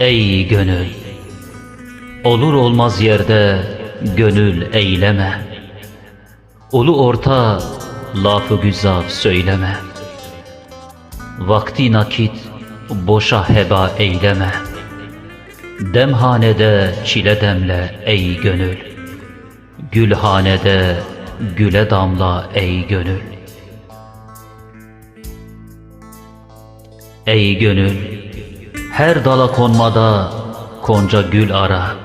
Ey gönül. Olur olmaz yerde gönül eyleme. Ulu orta lafı güzel söyleme. Vakti nakit boşa heba eyleme. Demhanede çile demle ey gönül. Gülhanede güle damla ey gönül. Ey gönül her dala konmada konca gül ara.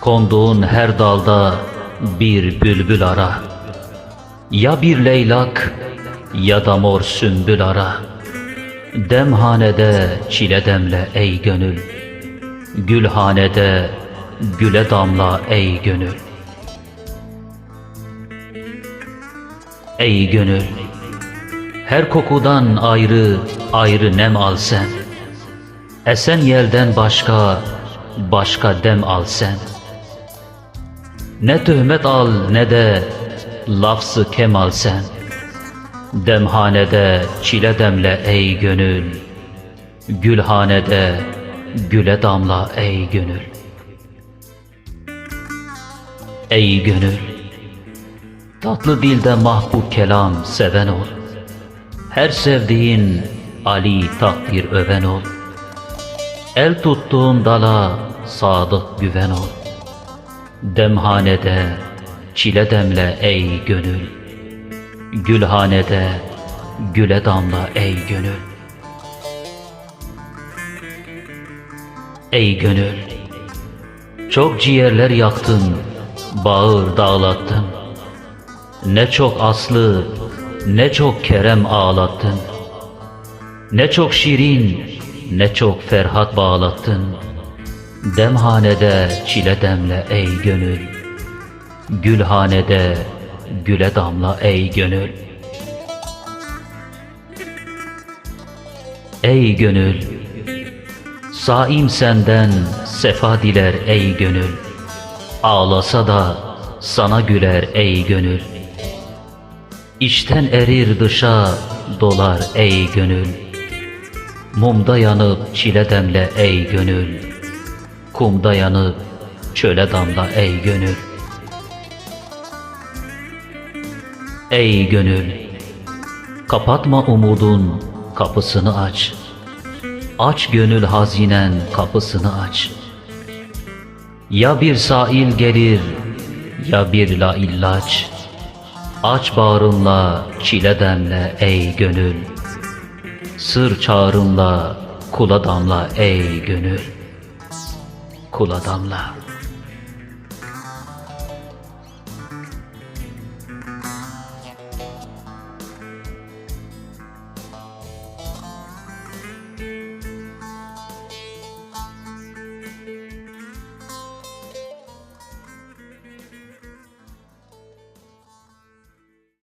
Konduğun her dalda bir bülbül ara. Ya bir leylak ya da mor sümbül ara. Demhanede çile demle ey gönül. Gülhanede güle damla ey gönül. Ey gönül her kokudan ayrı ayrı nem al sen Esen yelden başka başka dem al sen. Ne töhmet al ne de lafzı kem al sen. Demhanede çile demle ey gönül. Gülhanede güle damla ey gönül. Ey gönül Tatlı dilde mahbub kelam seven ol. Her sevdiğin Ali takdir öven ol El tuttuğun dala sadık güven ol. Demhanede çile demle ey gönül. Gülhanede güle damla ey gönül. Ey gönül Çok ciğerler yaktın Bağır dağlattın. Ne çok aslı Ne çok kerem ağlattın. Ne çok şirin Ne çok ferhat bağlattın. Demhanede çile demle ey gönül. Gülhanede güle damla ey gönül. Ey gönül Saim senden sefa diler ey gönül. Ağlasa da sana güler ey gönül. İçten erir dışa dolar ey gönül Mumda yanıp çile demle ey gönül. Kumda yanıp çöle damla ey gönül. Ey gönül Kapatma umudun kapısını aç. Aç gönül hazinen kapısını aç. Ya bir sahil gelir ya bir la illaç Aç bağrınla çile demle ey gönül Sır çağrınla kula damla ey gönül. Kula damla